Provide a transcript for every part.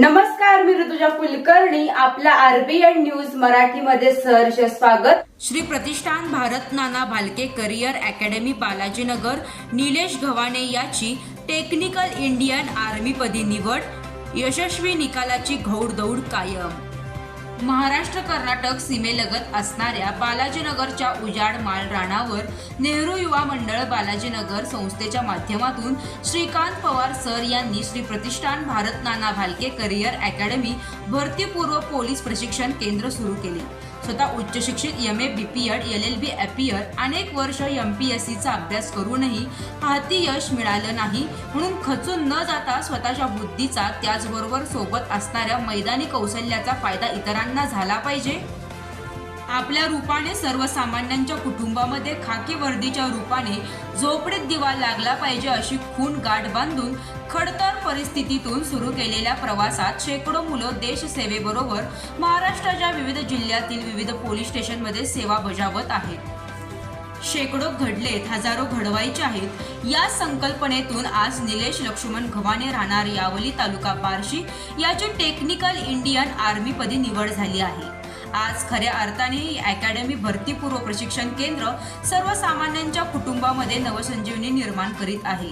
नमस्कार मी ऋतुजा कुलकर्णी. आपला RBN news मराठीमध्ये सहर्ष स्वागत. Shri Pratishthan Bharat Nana Bhalke career academy Balajinagar. Nilesh Gavhane याची टेक्निकल इंडियन आर्मीपदी निवड. यशस्वी निकालाची घौडदौड कायम. महाराष्ट्र कर्नाटक सीमेलगत असणाऱ्या बालाजीनगरच्या उजाड माल राणावर नेहरू युवा मंडळ बालाजीनगर संस्थेच्या माध्यमातून श्रीकांत पवार सर यांनी श्री प्रतिष्ठान भारत नाना भालके करिअर अकॅडमी भरतीपूर्व पोलीस प्रशिक्षण केंद्र सुरू केले. स्वतः उच्च शिक्षित M A B P Ed L L B appear अनेक वर्ष एम पी एस सीचा अभ्यास करूनही हाती यश मिळालं नाही. म्हणून खचून न जाता स्वतःच्या बुद्धीचा त्याचबरोबर सोबत असणाऱ्या मैदानी कौशल्याचा फायदा इतरांना झाला पाहिजे. आपल्या रूपाने सर्वसामान्यांच्या कुटुंबामध्ये खाकी वर्दीच्या रूपाने झोपडीत दिवा लागला पाहिजे अशी खून गाठ बांधून खडतर परिस्थितीतून सुरू केलेल्या प्रवासात शेकडो मुलं देशसेवेबरोबर महाराष्ट्राच्या विविध जिल्ह्यातील विविध पोलीस स्टेशनमध्ये सेवा बजावत आहेत. शेकडो घडलेत हजारो घडवायचे आहेत. या संकल्पनेतून आज निलेश लक्ष्मण घवाने राहणार यावली तालुका बार्शी याची टेक्निकल इंडियन आर्मीपदी निवड झाली आहे. आज खऱ्या अर्थाने ही अकॅडमी भरतीपूर्व प्रशिक्षण केंद्र सर्वसामान्यांच्या कुटुंबामध्ये नवसंजीवनी निर्माण करीत आहे.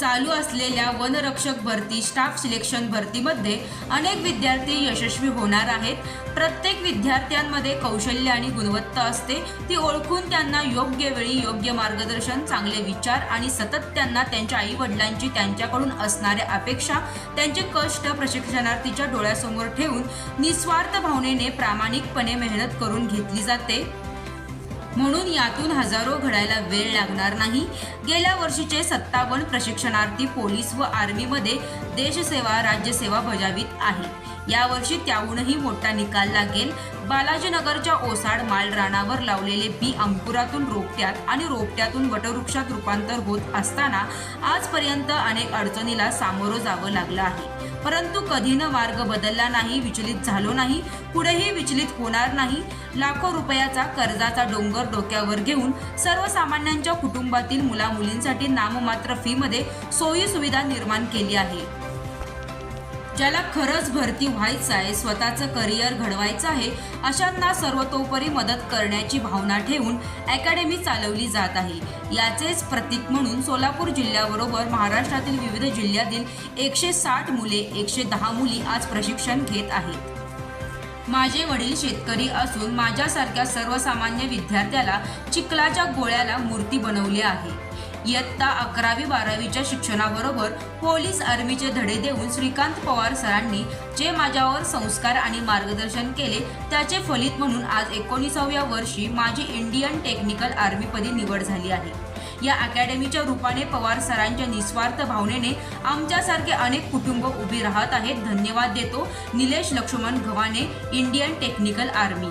चालू असलेल्या वनरक्षक भरती स्टाफ सिलेक्शन भरतीमध्ये अनेक विद्यार्थी यशस्वी होणार आहेत. प्रत्येक विद्यार्थ्यांमध्ये कौशल्य आणि गुणवत्ता असते. ती ओळखून त्यांना योग्य वेळी योग्य मार्गदर्शन चांगले विचार आणि सतत त्यांना त्यांच्या आईवडिलांची त्यांच्याकडून असणाऱ्या अपेक्षा त्यांचे कष्ट प्रशिक्षणार्थीच्या डोळ्यासमोर ठेवून निस्वार्थ भावनेने प्रामाणिकपणे मेहनत करून घेतली जाते. म्हणून यातून हजारो घडायला वेळ लागणार नाही. गेल्या वर्षीचे सत्तावन्न प्रशिक्षणार्थी पोलीस व आर्मीमध्ये देशसेवा राज्यसेवा बजावित आहे. यावर्षी त्याहूनही मोठा निकाल लागेल. बालाजीनगरच्या ओसाड मालरानावर लावलेले बी अंकुरातून रोपट्यात आणि रोपट्यातून वटवृक्षात रूपांतर होत असताना आजपर्यंत अनेक अडचणीला सामोरं जावं लागलं आहे. परंतु कधी न मार्ग बदलला नाही विचलित झालो नाही पुढेही विचलित होणार नाही लाखो रुपयाचा कर्जाचा डोंगर डोक्यावर घेऊन सर्वसामान्यांच्या कुटुंबातील मुला मुलींसाठी नाममात्र फीमध्ये सोयी सुविधा निर्माण केली आहे. ज्याला खरंच भरती व्हायचं आहे स्वतःचं करिअर घडवायचं आहे अशांना सर्वतोपरी मदत करण्याची भावना ठेवून अकॅडमी चालवली जात आहे. याचेच प्रतीक म्हणून सोलापूर जिल्ह्याबरोबर महाराष्ट्रातील विविध जिल्ह्यातील एकशे साठ मुले एकशे दहा मुली आज प्रशिक्षण घेत आहेत. माझे वडील शेतकरी असून माझ्यासारख्या सर्वसामान्य विद्यार्थ्याला चिखलाच्या गोळ्याला मूर्ती बनवली आहे. इयत्ता अकरावी बारावीच्या शिक्षणाबरोबर पोलीस आर्मीचे धडे देऊन श्रीकांत पवार सरांनी जे माझ्यावर संस्कार आणि मार्गदर्शन केले त्याचे फलित म्हणून आज एकोणीसाव्या वर्षी माझी इंडियन टेक्निकल आर्मीपदी निवड झाली आहे. या अकॅडमीच्या रूपाने पवार सरांच्या निस्वार्थ भावनेने आमच्यासारखे अनेक कुटुंब उभी राहत आहेत. धन्यवाद देतो. Nilesh Laxman Gavhane Indian technical army.